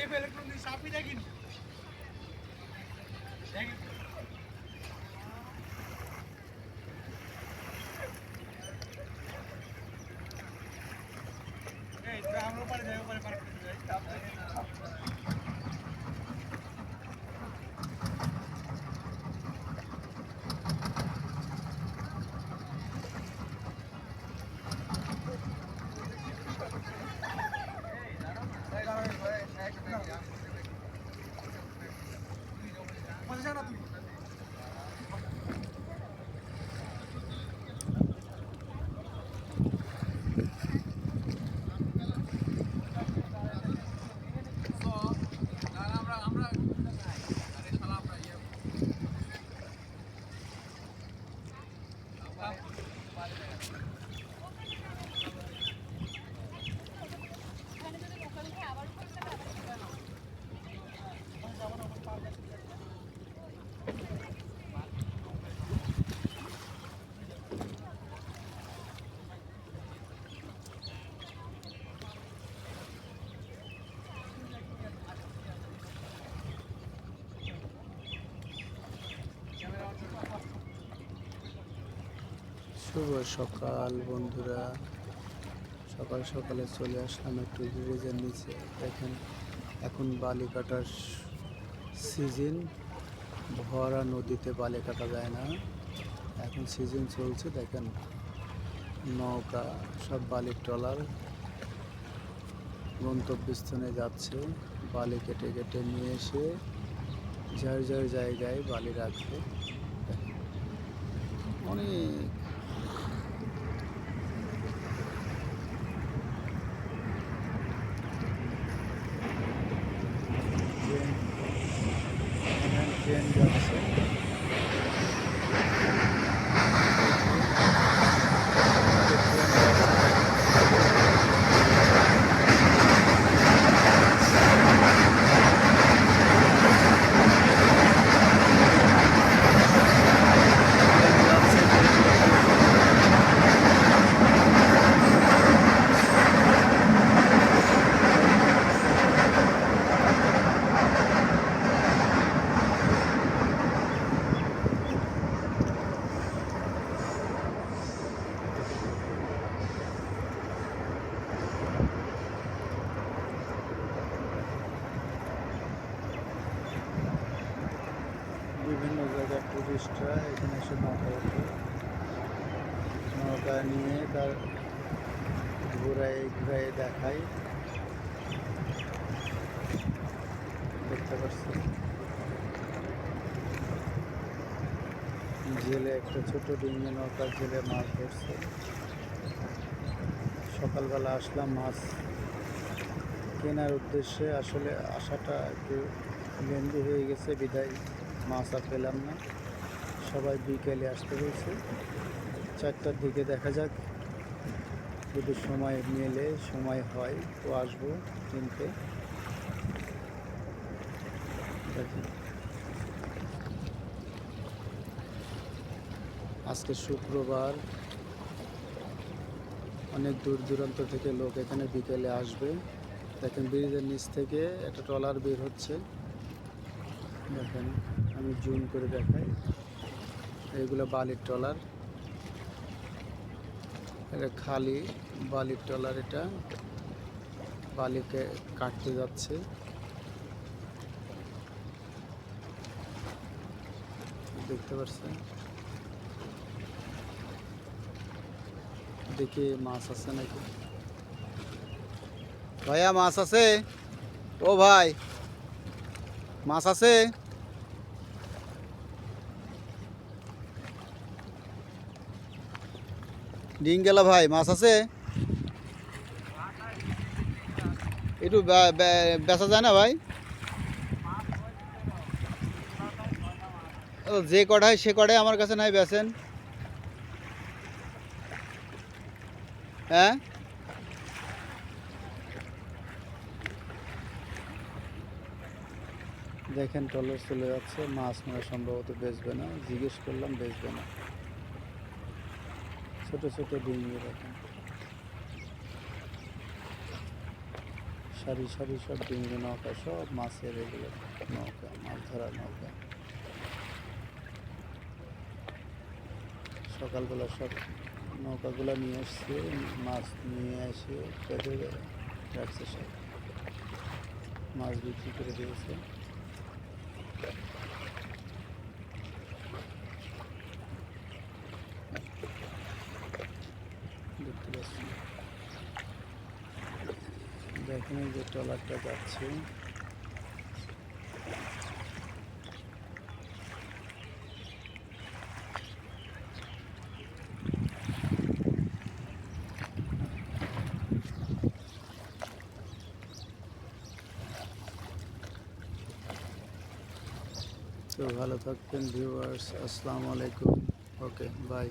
એમ electronics આપી નાખી মজা যা না তুই শুভ সকাল, বন্ধুরা। সকাল সকালে চলে আসলাম একটু ব্রিজের নিচে। দেখেন, এখন বালি কাটার সিজন। ভরা নদীতে বালি কাটা যায় না। এখন সিজন চলছে, দেখেন, নৌকা, সব বালির ট্রলার গন্তব্যস্থানে যাচ্ছে। বালি কেটে কেটে নিয়ে এসে যার যার জায়গায় বালি রাখবে অনেক টুরিস্টরা এখানে এসে নৌকা ওঠে নৌকা নিয়ে তার ঘুরাই ঘুরাই দেখায়। দেখতে পাচ্ছি। জেলে একটা ছোট ডিঙে নৌকার জেলে মাছ ধরছে। সকালবেলা আসলাম মাছ কেনার উদ্দেশ্যে। আসলে আসাটা একটু লেন্দি হয়ে গেছে, বিদায় মাছ আর পেলাম না। সবাই বিকেলে আসতে হয়েছে চারটার দিকে দেখা যাক। যদি সময় মেলে, সময় হয়, তো আসব কিনতে আজকে শুক্রবার। অনেক দূর দূরান্ত থেকে লোক এখানে বিকেলে আসবে। দেখেন ব্রিজের নিচ থেকে একটা ট্রলার বের হচ্ছে। দেখেন, আমি জুম করে দেখাই। এইগুলো বালির ট্রলার। এটা খালি বালির ট্রলার এটা। বালিকে কাটতে যাচ্ছে। দেখতে পাচ্ছেন? দেখি মাছ আছে নাকি? ভাইয়া মাছ আছে? ও ভাই, মাছ আছে? ডিং গেল ভাই, মাছ আছে? একটু বেচা যায় না ভাই? যে কটায় সে কটায় আমার কাছে নাই বেচেন। হ্যাঁ? দেখেন ট্রলার চলে যাচ্ছে, মাছ মানে সম্ভবত বেচবে না। জিজ্ঞেস করলাম, বেচবে না। ছোট ছোট ডিঙ্গি দেখেন সারি সারি সব ডিঙ্গি নৌকা, সব মাছের এগুলো নৌকা, মাছ ধরার নৌকা। সকালবেলা সব নৌকাগুলো নিয়ে এসছে মাছ নিয়ে এসে রাখছে সব। মাছ বিক্রি করে দিয়েছে দেখতে পাচ্ছি এই যে ট্রলারটা যাচ্ছে। তো ভালো থাকবেন ভিউয়ার্স আসসালামু আলাইকুম। Okay bye